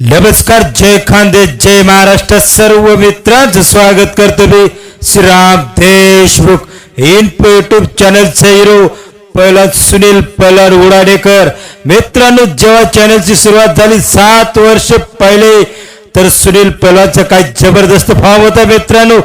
नमस्कार जय खांदे जय महाराष्ट्र सर्व मित्रांचं स्वागत करतो मी श्रीराम देशमुख. इन्फो युट्यूब चॅनलचा हिरो पहिला सुनील पलार उडाडेकर मित्रांनो जेव्हा चॅनलची सुरुवात झाली सात वर्ष पहिले तर सुनील पहलवानचा काय जबरदस्त फॉर्म होता मित्रांनो.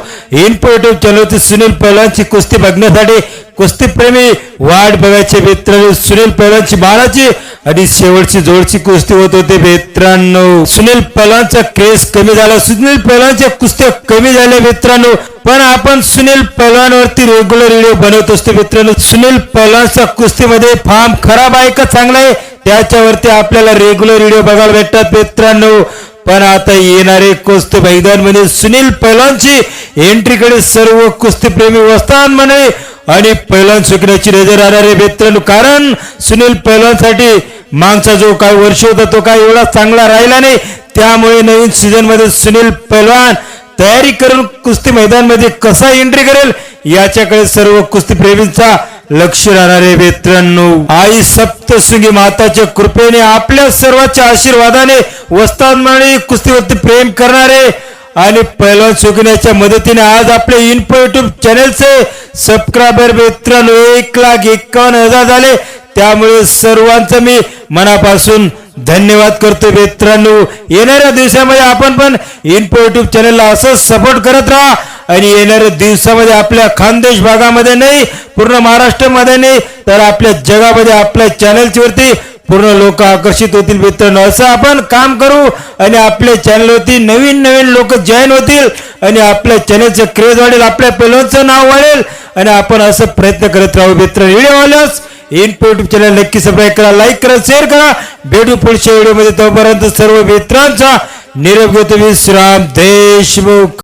इन्फो चॅनल होती सुनील पहलवानची कुस्ती बघण्यासाठी. कुस्तीप्रेमी वाट बघायचे मित्रांनो. सुनील पहलवानची बाळाची आणि शेवटची जोडची कुस्ती होत होती मित्रांनो. सुनील पहलवानचा क्रेज कमी झाला. सुनील पहलवानच्या कुस्त्या कमी झाल्या मित्रांनो. पण आपण सुनील पहलवानवरती रेग्युलर व्हिडिओ बनवत असतो मित्रांनो. सुनील पहलवानचा कुस्तीमध्ये फॉर्म खराब आहे का चांगला आहे? त्याच्यावरती आपल्याला रेग्युलर व्हिडिओ बघायला भेटतात मित्रांनो. पण आता येणारे कुस्ती मैदानमध्ये म्हणजे सुनील पैलवानची एंट्रीकडे सर्व कुस्तीप्रेमी वस्तान म्हणे. आणि पैलवान शिकण्याची नजर राहणारे आहे मित्रांनो कारण सुनील पैलवानसाठी मागचा जो काय वर्ष होता तो काय एवढा चांगला राहिला नाही. त्यामुळे नवीन सीझनमध्ये सुनील पैलवान तयारी करून कुस्ती मैदानमध्ये कसा एंट्री करेल याच्याकडे सर्व कुस्तीप्रेमींचा लक्ष राहणारे मित्रांनो आई सप्तशृंगी माताच्या कृपेने आपल्या सर्वांच्या आशीर्वादाने वस्तादमाने कुस्तीवरती प्रेम करणारे आणि पैलवान सुकण्याच्या मदतीने आज आपले इन्फो युट्यूब चॅनेलचे सबस्क्रायबर मित्रांनो एक लाख एकावन्न हजार झाले. त्यामुळे सर्वांचं मी मनापासून धन्यवाद करतो मित्रांनो. येणाऱ्या दिवसामध्ये आपण पण इन्फो युट्यूब चॅनलला असं सपोर्ट करत राहा. आणि येणाऱ्या दिवसामध्ये आपल्या खानदेश भागामध्ये नाही पूर्ण महाराष्ट्रामध्ये नाही तर आपल्या जगामध्ये आपल्या चॅनलवरती पूर्ण लोक आकर्षित होतील. मित्रांनो असं आपण काम करू आणि आपल्या चॅनलवरती नवीन नवीन लोक जॉईन होतील आणि आपल्या चॅनलचं क्रेज वाढेल आपल्या पेलोचं नाव वाढेल आणि आपण असं प्रयत्न करत राहू. मित्र व्हिडिओ आल्यास युट्यूब चॅनल नक्की सबस्क्राईब करा लाईक करा शेअर करा. भेटू पुढच्या व्हिडिओमध्ये. तोपर्यंत सर्व मित्रांचा निरोप घेतो. श्राम देशमुख.